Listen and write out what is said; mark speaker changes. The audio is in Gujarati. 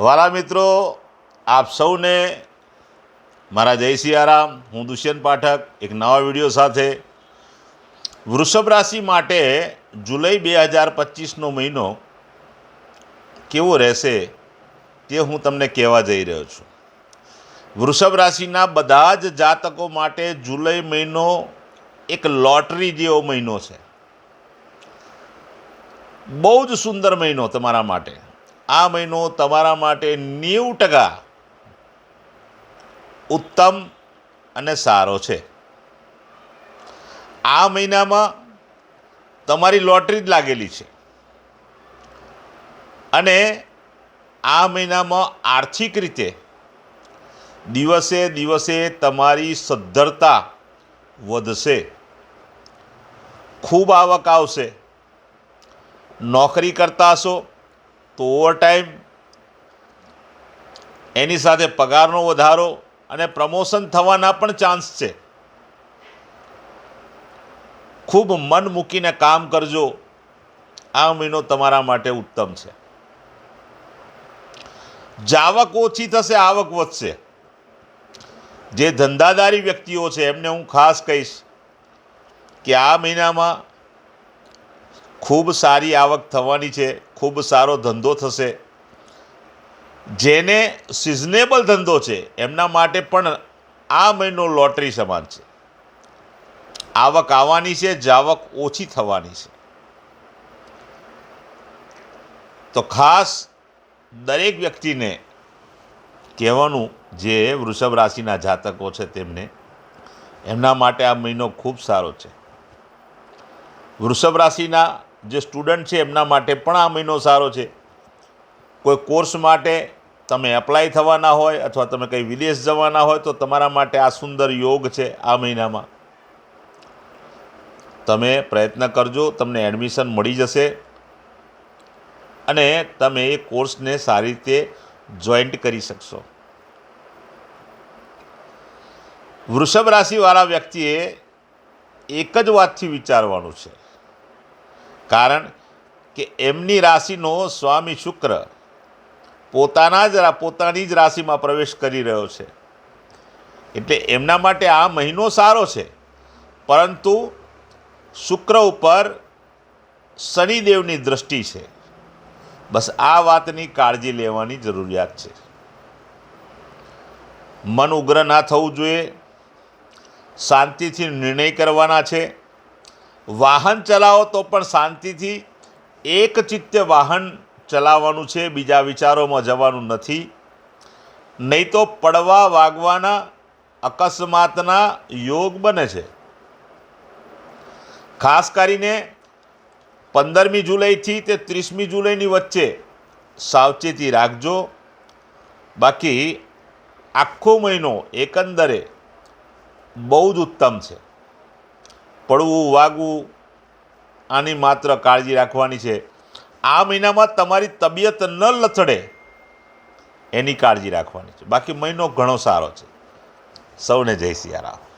Speaker 1: વાલા મિત્રો, આપ સૌને મારા જય સિયારામ હું દુષ્યંત પાઠક, એક નવા વીડિયો સાથે. વૃષભ રાશિ માટે જુલાઈ બે હજાર પચીસનો મહિનો કેવો રહેશે તે હું તમને કહેવા જઈ રહ્યો છું. વૃષભ રાશિના બધા જ જાતકો માટે જુલાઈ મહિનો એક લોટરી જેવો મહિનો છે. બહુ જ સુંદર મહિનો તમારા માટે. આ મહિનો તમારા માટે નેવું ટકા ઉત્તમ અને સારો છે. આ મહિનામાં તમારી લોટરી જ લાગેલી છે. અને આ મહિનામાં આર્થિક રીતે દિવસે દિવસે તમારી સદ્ધરતા વધશે. ખૂબ આવક આવશે. નોકરી કરતા હશો. તો ઓવરટાઈમ એની સાથે પગારનો વધારો અને પ્રમોશન થવાના પણ ચાન્સ છે. ખૂબ મન મૂકીને કામ કરજો. આ મહિનો તમારા માટે ઉત્તમ છે. જાવક ઓછી થશે, આવક વધશે. જે ધંધાદારી વ્યક્તિઓ છે, એમને હું ખાસ કહીશ કે આ મહિનામાં ખૂબ સારી આવક થવાની છે, ખૂબ સારો ધંધો થશે. જેને સિઝનેબલ ધંધો છે, એમના માટે પણ આ મહિનો લોટરી સમાન છે. આવક આવવાની છે, જાવક ઓછી થવાની છે. તો ખાસ દરેક વ્યક્તિને કહેવાનું જે વૃષભ રાશિના જાતકો છે તેમને, એમના માટે આ મહિનો ખૂબ સારો છે. વૃષભ રાશિના જે સ્ટુડન્ટ છે એમના માટે પણ આ મહિનો સારો છે. કોઈ કોર્સ માટે તમે એપ્લાય થવાના હોય અથવા તમે કંઈ વિદેશ જવાના હોય તો તમારા માટે આ સુંદર યોગ છે આ મહિનામાં. તમે પ્રયત્ન કરજો, તમને એડમિશન મળી જશે. અને તમે એ કોર્સને સારી રીતે જોઈન્ટ કરી શકશો. વૃષભ રાશિવાળા વ્યક્તિએ એક જ વાતથી વિચારવાનું છે. કારણ કે એમની રાશિનો સ્વામી શુક્ર પોતાના જ પોતાની જ રાશિમાં પ્રવેશ કરી રહ્યો છે. એટલે એમના માટે આ મહિનો સારો છે. પરંતુ શુક્ર ઉપર શનિદેવની દૃષ્ટિ છે. બસ આ વાતની કાળજી લેવાની જરૂરિયાત છે. મન ઉગ્ર ના થવું જોઈએ. શાંતિથી નિર્ણય કરવાના છે. વાહન ચલાવો તો પણ શાંતિથી. એક ચિત્તે વાહન ચલાવવાનું છે, બીજા વિચારોમાં જવાનું નથી. નહીં તો પડવા વાગવાના, અકસ્માતના યોગ બને છે. ખાસ કરીને પંદરમી જુલાઈથી તે ત્રીસમી જુલાઈની વચ્ચે સાવચેતી રાખજો. બાકી આખો મહિનો એકંદરે બહુ જ ઉત્તમ છે. પડવું વાગવું, આની માત્ર કાળજી રાખવાની છે. આ મહિનામાં તમારી તબિયત ન લથડે, એની કાળજી રાખવાની છે. બાકી મહિનો ઘણો સારો છે. સૌને જય સિયારામ.